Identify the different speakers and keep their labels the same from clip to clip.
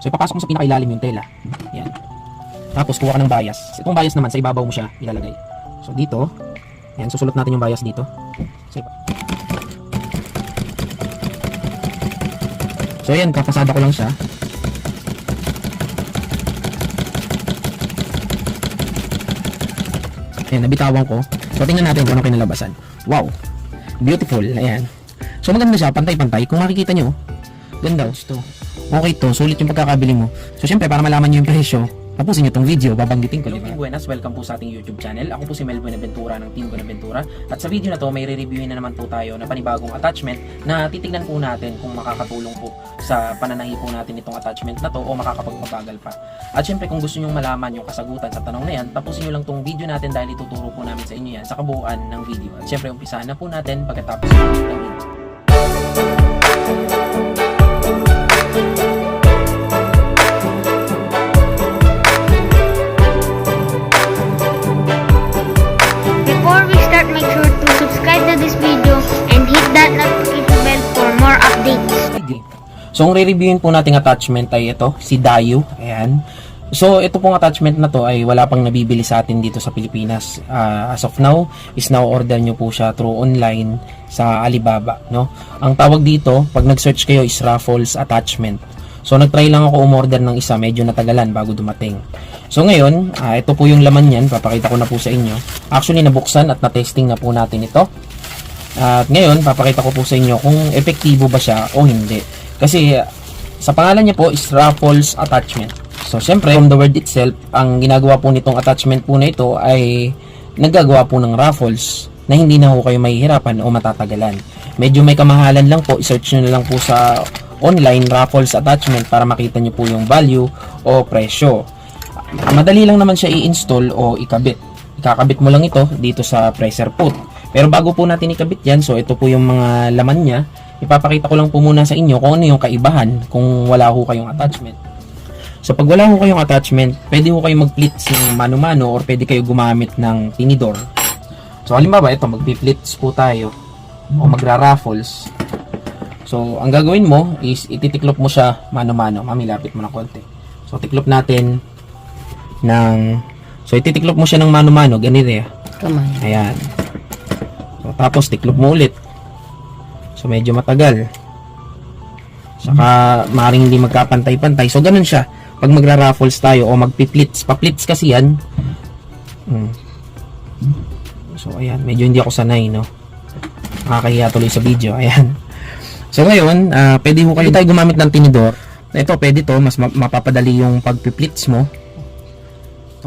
Speaker 1: So ipapasok mo sa pinakailalim yung tela. Yan. Tapos kuha ka ng bias. Itong bias naman sa ibabaw mo siya ilalagay. So dito, yan susulot natin yung bias dito. So, so yan, kapasada ko lang siya. Ayan, nabitawan ko. So, tingnan natin kung ano kinalabasan. Wow! Beautiful. Ayan. So, maganda siya. Pantay-pantay. Kung makikita nyo, ganda. oh. Okay to. Sulit yung pagkakabili mo. So, syempre, para malaman nyo yung presyo, tapusin nyo tong video. Babanggitin ko. Hello, Team Buenas. Welcome po sa ating YouTube channel. Ako po si Mel Buenaventura ng Team Buenaventura. At sa video na to, may re-reviewin na naman po tayo na panibagong attachment na titignan po natin kung makakatulong po sa pananahi po natin itong attachment na to o makakapagpabagal pa. At syempre, kung gusto nyo malaman yung kasagutan sa tanong na yan, tapusin nyo lang tong video natin dahil ituturo po namin sa inyo yan sa kabuuan ng video. At syempre, umpisahan na po natin pagkatapos ng video. So, ang re-reviewin po nating attachment ay ito, si Dayu. Ayan. So, ito pong attachment na to ay wala pang nabibili sa atin dito sa Pilipinas. Ah, as of now, is now order nyo po siya through online sa Alibaba. No? Ang tawag dito, pag nag-search kayo is Raffles Attachment. So, nag-try lang ako umorder ng isa, medyo natagalan bago dumating. So, ngayon, ah, ito po yung laman yan. Papakita ko na po sa inyo. Actually, nabuksan at na-testing na po natin ito. At ngayon, papakita ko po sa inyo kung epektibo ba siya o hindi. Kasi sa pangalan niya po is Raffles Attachment. So, syempre, from the word itself, ang ginagawa po nitong attachment po na ito ay naggagawa po ng raffles na hindi na ho kayo mahihirapan o matatagalan. Medyo may kamahalan lang po, isearch nyo na lang po sa online raffles attachment para makita nyo po yung value o presyo. Madali lang naman siya i-install o ikabit. Ikakabit mo lang ito dito sa pressure put. Pero bago po natin ikabit yan, so ito po yung mga laman niya. Ipapakita ko lang po muna sa inyo kung ano yung kaibahan kung wala ho kayong attachment. So pag wala ho kayong attachment, pwede ho kayo mag-pleats ng mano-mano or pwede kayo gumamit ng tinidor. So halimbawa, ito magpi-pleats po tayo o magra-raffles. So ang gagawin mo is ititiklop mo siya mano-mano. Mami, lapit mo ng konti. So tiklop natin ng So ititiklop mo siya ng mano-mano, ganito eh.
Speaker 2: Kamay.
Speaker 1: Ayan. So, tapos tiklop mo ulit. So medyo matagal. Saka maring hindi magkapantay-pantay. So ganun siya. Pag magra-raffles tayo o magpi-plits. Pa-plits kasi yan. Hmm. So ayan, medyo hindi ako sanay, no. Nakakahiya tuloy sa video. Ayan. So ngayon, ah, pwede mo kayo tayo gumamit ng tinidor. Ito, pwede to, mas ma- mapapadali yung pagpi-plits mo.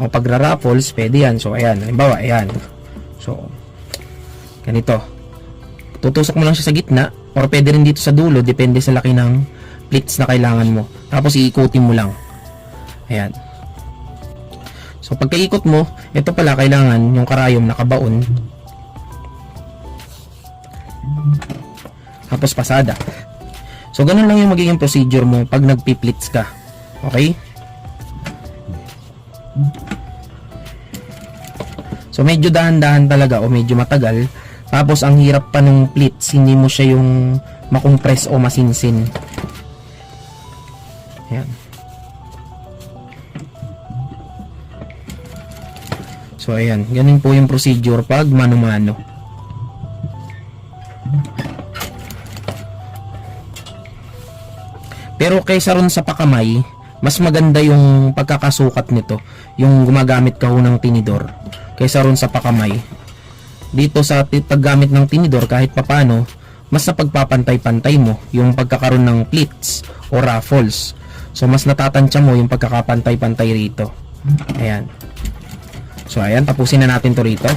Speaker 1: O pagra-raffles, pwede yan. So ayan, halimbawa, ayan. So, ganito. Tutusok mo lang siya sa gitna or pwede rin dito sa dulo, depende sa laki ng pleats na kailangan mo. Tapos iikutin mo lang. Ayan. So, pagkaikot mo, ito pala kailangan yung karayom nakabaon. Tapos pasada. So, ganun lang yung magiging procedure mo pag nagpi-pleats ka. Okay? So medyo dahan-dahan talaga o medyo matagal. Tapos ang hirap pa ng pleats, hindi mo siya yung makompress o masinsin. Ayan. So ayan, ganun po yung procedure pag mano-mano. Pero kaysa ron sa pakamay, mas maganda yung pagkakasukat nito, yung gumagamit ka ng tinidor, kaysa ron sa pakamay. Dito sa paggamit ng tinidor kahit papano, mas napagpapantay-pantay mo yung pagkakaroon ng pleats o raffles. So mas natatantya mo yung pagkakapantay-pantay rito. Ayan. So ayan, tapusin na natin to rito.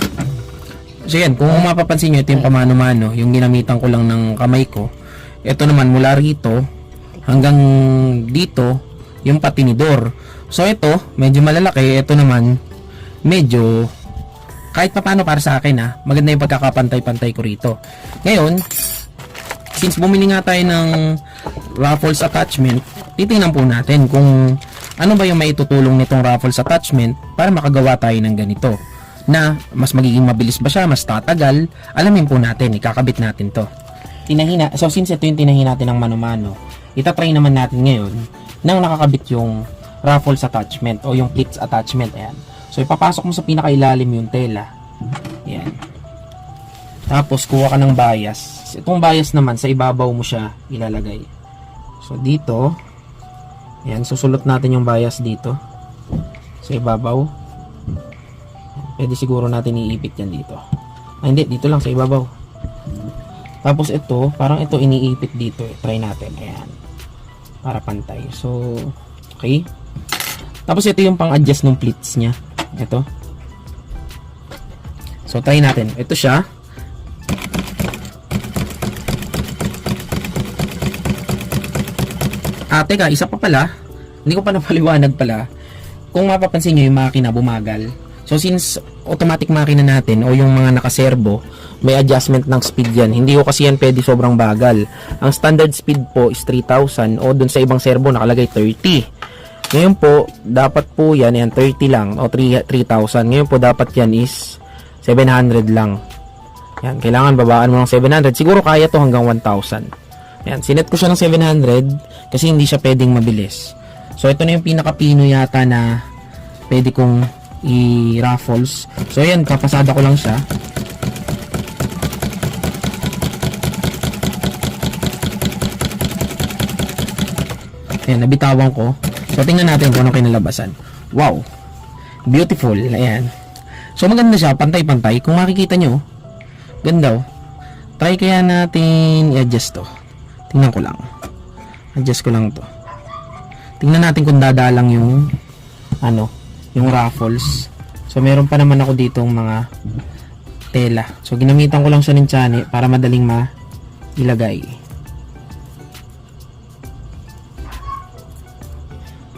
Speaker 1: So yan, kung mapapansin nyo, ito yung pamano-mano, yung ginamitan ko lang ng kamay ko. Ito naman mula rito hanggang dito, yung patinidor. So ito, medyo malalaki. Ito naman, medyo kahit pa paano para sa akin ha, maganda yung pagkakapantay-pantay ko rito. Ngayon, since bumili nga tayo ng Raffles attachment, titingnan po natin kung ano ba yung maitutulong nitong Raffles attachment para makagawa tayo ng ganito na mas magiging mabilis ba siya, mas tatagal, alamin po natin, ikakabit natin to. Tinahina, so since ito yung tinahin natin ng mano-mano, itatry naman natin ngayon nang nakakabit yung raffles attachment o yung kits attachment. Ayan. So, ipapasok mo sa pinakailalim yung tela. Ayan. Tapos, kuha ka ng bias. Itong bias naman, sa ibabaw mo siya ilalagay. So, dito, ayan, susulot natin yung bias dito. Sa ibabaw. Pwede siguro natin iipit yan dito. Ah, hindi, dito lang sa ibabaw. Tapos ito, parang ito iniipit dito. Try natin. Ayan. Para pantay. So, okay. Tapos ito yung pang-adjust ng pleats niya. Ito. So, try natin. Ito siya. Ah, teka, isa pa pala. Hindi ko pa napaliwanag pala. Kung mapapansin nyo yung makina bumagal. So, since automatic makina natin o yung mga nakaservo, may adjustment ng speed yan. Hindi ko kasi yan pwede sobrang bagal. Ang standard speed po is 3,000 o dun sa ibang servo nakalagay 30. Ngayon po, dapat po yan, yan 30 lang o 3 3,000. Ngayon po, dapat yan is 700 lang. Yan, kailangan babaan mo ng 700. Siguro kaya to hanggang 1,000. Yan, sinet ko siya ng 700 kasi hindi siya pwedeng mabilis. So, ito na yung pinaka-pino yata na pwede kong i-raffles. So, yan, kapasada ko lang siya. Ayan, nabitawan ko. So, tingnan natin kung ano kinalabasan. Wow! Beautiful. Ayan. So, maganda siya. Pantay-pantay. Kung makikita nyo, ganda oh. Try kaya natin i-adjust to. Tingnan ko lang. Adjust ko lang to. Tingnan natin kung dadalang yung ano, yung raffles. So, meron pa naman ako ditong mga tela. So, ginamitan ko lang siya ng tsani para madaling ma ilagay.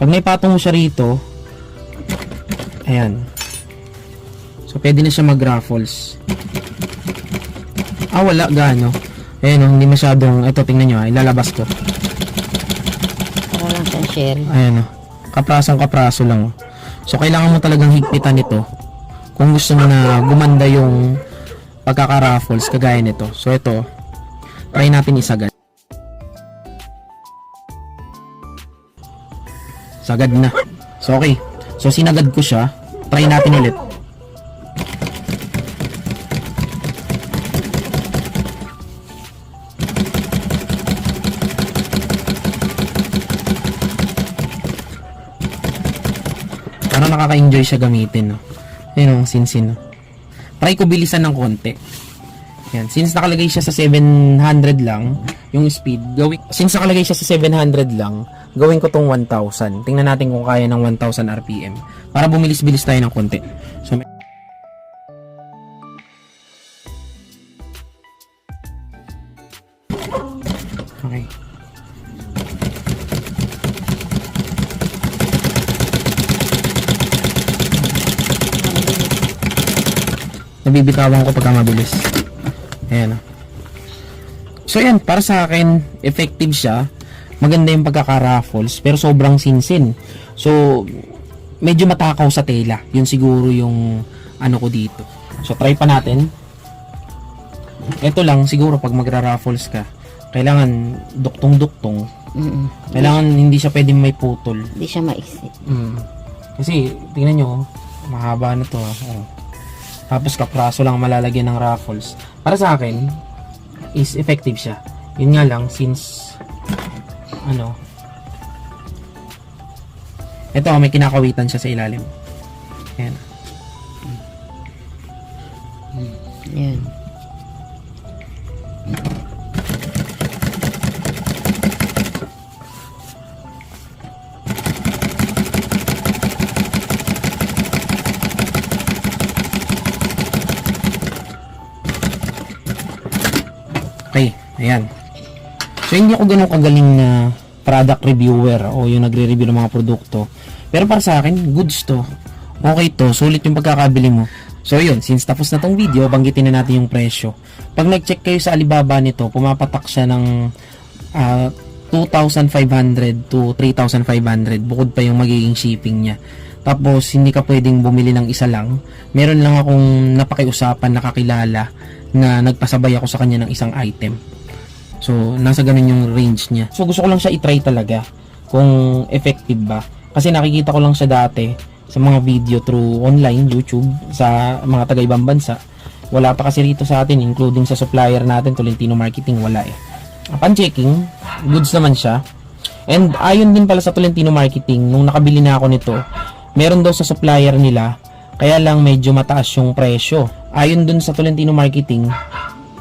Speaker 1: Pag naipatong mo siya rito, ayan. So, pwede na siya mag-raffles. Ah, wala, gaano. Ayan, oh, hindi masyadong, ito, tingnan nyo, ah, ilalabas ko.
Speaker 2: Para lang sa share.
Speaker 1: Ayan, oh. kaprasong kapraso lang. oh. So, kailangan mo talagang higpitan ito. Kung gusto mo na gumanda yung pagkaka-raffles, kagaya nito. So, ito, try natin isagad. Sagad na. So, okay. So, sinagad ko siya. Try natin ulit. Parang nakaka-enjoy siya gamitin, no? Ayun, oh, sinsin, no? Try ko bilisan ng konti. Yan. Since nakalagay siya sa 700 lang, yung speed, gawin, since nakalagay siya sa 700 lang, gawin ko tong 1,000. Tingnan natin kung kaya ng 1,000 RPM. Para bumilis-bilis tayo ng konti. So, Okay. Nabibitawan ko pagka mabilis. Ayan. oh. So yan, para sa akin, effective siya. Maganda yung pagkaka-raffles, pero sobrang sinsin. So, medyo matakaw sa tela. Yun siguro yung ano ko dito. So, try pa natin. Ito lang, siguro pag magra-raffles ka, kailangan duktong-duktong.
Speaker 2: Mm
Speaker 1: Kailangan hindi siya pwedeng may putol.
Speaker 2: Hindi siya maiksi.
Speaker 1: Mm. Kasi, tingnan nyo, oh, mahaba na to. ah. Oh. Tapos kapraso lang malalagyan ng raffles. Para sa akin, is effective siya. Yun nga lang, since, ano, ito, may kinakawitan siya sa ilalim. Ayan.
Speaker 2: Yan.
Speaker 1: Okay, ayan. So, hindi ako ganun kagaling na product reviewer o yung nagre-review ng mga produkto. Pero para sa akin, goods to. Okay to, sulit yung pagkakabili mo. So yun, since tapos na tong video, banggitin na natin yung presyo. Pag nag-check kayo sa Alibaba nito, pumapatak siya ng ah, 2,500 to 3,500 bukod pa yung magiging shipping niya. Tapos, hindi ka pwedeng bumili ng isa lang. Meron lang akong napakiusapan, nakakilala na nagpasabay ako sa kanya ng isang item. So, nasa ganun yung range niya. So, gusto ko lang siya itry talaga. kung effective ba. Kasi nakikita ko lang siya dati sa mga video through online, YouTube, sa mga taga-ibang bansa. Wala pa kasi rito sa atin, including sa supplier natin, Tolentino Marketing, wala eh. Upon checking, goods naman siya. And ayon din pala sa Tolentino Marketing, nung nakabili na ako nito, meron daw sa supplier nila, kaya lang medyo mataas yung presyo. Ayon dun sa Tolentino Marketing,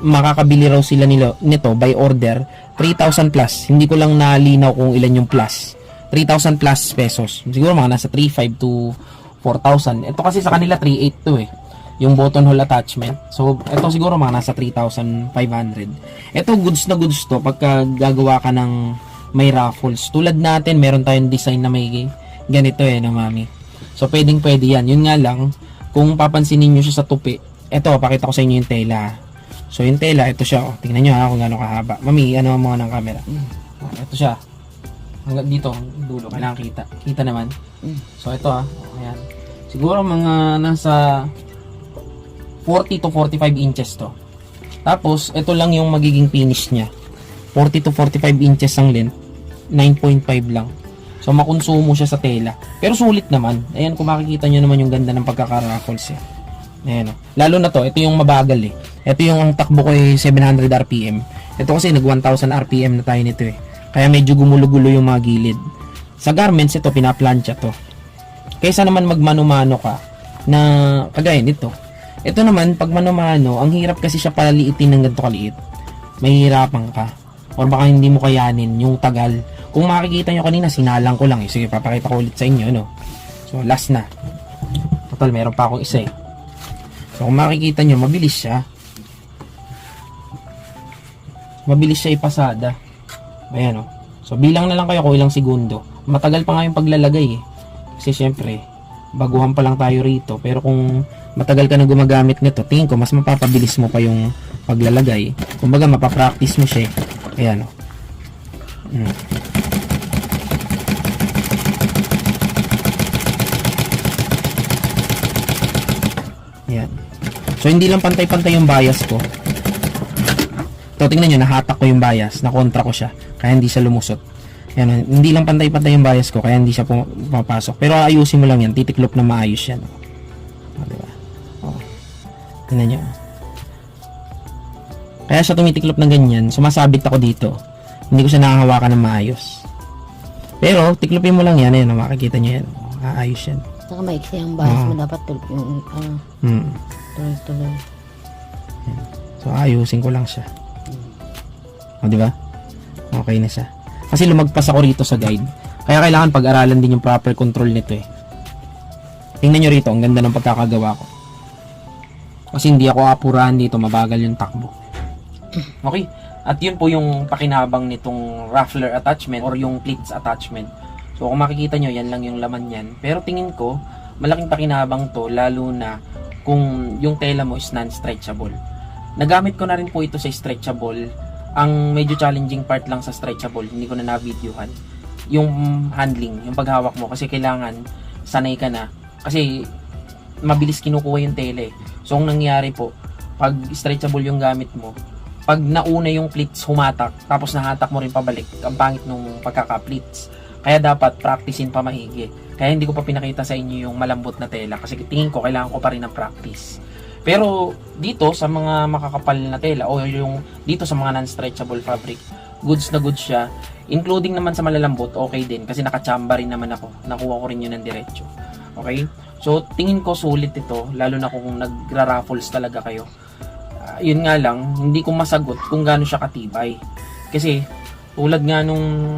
Speaker 1: makakabili raw sila nila, nito by order 3,000 plus. Hindi ko lang nalinaw kung ilan yung plus. 3,000 plus pesos. Siguro mga nasa 3,500 to 4,000. Ito kasi sa kanila 3,800 to eh. Yung buttonhole attachment. So, ito siguro mga nasa 3,500. Ito goods na goods to pagka gagawa ka ng may raffles. Tulad natin, meron tayong design na may ganito eh na mami. So, pwedeng pwede yan. Yun nga lang, kung papansinin nyo siya sa tupi, ito, pakita ko sa inyo yung tela. So, yung tela, ito siya. Oh. Tingnan nyo ha kung gaano kahaba. Mami, ano mo ng camera. Oh, ito siya. Hanggang dito, dulo. Kailangan kita. Kita naman.
Speaker 2: Mm.
Speaker 1: So, ito ha. Ayan. Siguro mga nasa 40 to 45 inches to. Tapos, ito lang yung magiging finish niya. 40 to 45 inches ang length. 9.5 lang. So, makonsumo siya sa tela. Pero sulit naman. Ayan, kung makikita nyo naman yung ganda ng pagkaka-raffles eh. Ayan o. Lalo na to, ito yung mabagal eh. Ito yung ang takbo ko ay 700 RPM. Ito kasi nag 1000 RPM na tayo nito eh. Kaya medyo gumulo-gulo yung mga gilid. Sa garments, ito pinaplansya to. Kaysa naman magmano-mano ka na kagaya nito. Ito naman, pag mano-mano, ang hirap kasi siya palaliitin ng ganito kaliit. Mahihirapan ka. Or baka hindi mo kayanin yung tagal. Kung makikita nyo kanina, sinalang ko lang eh. Sige, papakita ko ulit sa inyo, ano. So, last na. Total, meron pa akong isa eh. So, kung makikita nyo, mabilis siya. Mabilis siya ipasada. Ayan o. So, bilang na lang kayo kung ilang segundo. Matagal pa nga yung paglalagay eh. Kasi syempre, baguhan pa lang tayo rito. Pero kung matagal ka na gumagamit nito, tingin ko mas mapapabilis mo pa yung paglalagay. Kumbaga, mapapractice mo siya eh. Ayan o. Mm. Ayan. So, hindi lang pantay-pantay yung bias ko. Ito, tingnan nyo, nahatak ko yung bias. Nakontra ko siya. Kaya hindi siya lumusot. Ayan, hindi lang pantay-pantay yung bias ko. Kaya hindi siya pumapasok. Pero ayusin mo lang yan. Titiklop na maayos yan. O, diba? O. Tingnan nyo. Kaya siya tumitiklop ng ganyan. Sumasabit ako dito. Hindi ko siya nakahawakan ng maayos. Pero, tiklopin mo lang yan. Ayan, makikita nyo yan. Aayos yan.
Speaker 2: Saka maiksi ang
Speaker 1: Ah.
Speaker 2: mo dapat tul yung ano,
Speaker 1: Hmm.
Speaker 2: Tuloy-tuloy.
Speaker 1: So, ayusin ko lang siya. O, di ba? Okay na siya. Kasi lumagpas ako rito sa guide. Kaya kailangan pag-aralan din yung proper control nito eh. Tingnan nyo rito, ang ganda ng pagkakagawa ko. Kasi hindi ako apurahan dito, mabagal yung takbo. Okay? At yun po yung pakinabang nitong ruffler attachment or yung pleats attachment. So kung makikita nyo, yan lang yung laman yan. Pero tingin ko, malaking pakinabang to lalo na kung yung tela mo is non-stretchable. Nagamit ko na rin po ito sa stretchable. Ang medyo challenging part lang sa stretchable, hindi ko na na-videohan, yung handling, yung paghawak mo. Kasi kailangan, sanay ka na. Kasi, mabilis kinukuha yung tela eh. So, ang nangyari po, pag stretchable yung gamit mo, pag nauna yung pleats humatak, tapos nahatak mo rin pabalik, ang pangit nung pagkaka-pleats. Kaya dapat practicein pa maigi. Kaya hindi ko pa pinakita sa inyo yung malambot na tela kasi tingin ko kailangan ko pa rin ng practice. Pero dito sa mga makakapal na tela o yung dito sa mga non-stretchable fabric, goods na goods siya. Including naman sa malalambot, okay din kasi nakachamba rin naman ako. Nakuha ko rin yun ng diretso. Okay? So tingin ko sulit ito lalo na kung nagra-raffles talaga kayo. Ah, yun nga lang, hindi ko masagot kung gaano siya katibay. Kasi tulad nga nung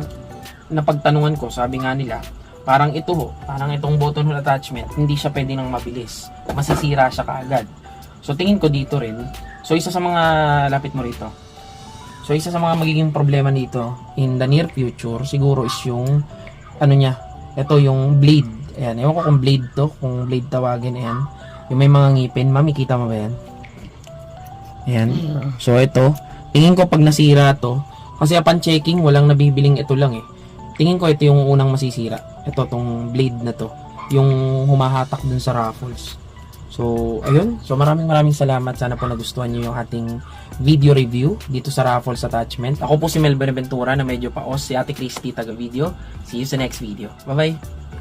Speaker 1: napagtanungan ko, sabi nga nila, parang ito ho, parang itong buttonhole attachment, hindi siya pwede nang mabilis. Masisira siya kaagad. So tingin ko dito rin. So isa sa mga lapit mo rito. So isa sa mga magiging problema dito in the near future siguro is yung ano niya, ito yung blade. Ayan, ewan ko kung blade to, kung blade tawagin, ayan. Yung may mga ngipin, mami kita mo ba yan? Ayan. So ito, tingin ko pag nasira to, kasi upon checking, walang nabibiling ito lang eh. Tingin ko ito yung unang masisira. Ito, tong blade na to. Yung humahatak dun sa raffles. So, ayun. So, maraming maraming salamat. Sana po nagustuhan nyo yung ating video review dito sa Raffles Attachment. Ako po si Mel Benaventura na medyo paos. Si Ate Christy taga video. See you sa next video. Bye-bye!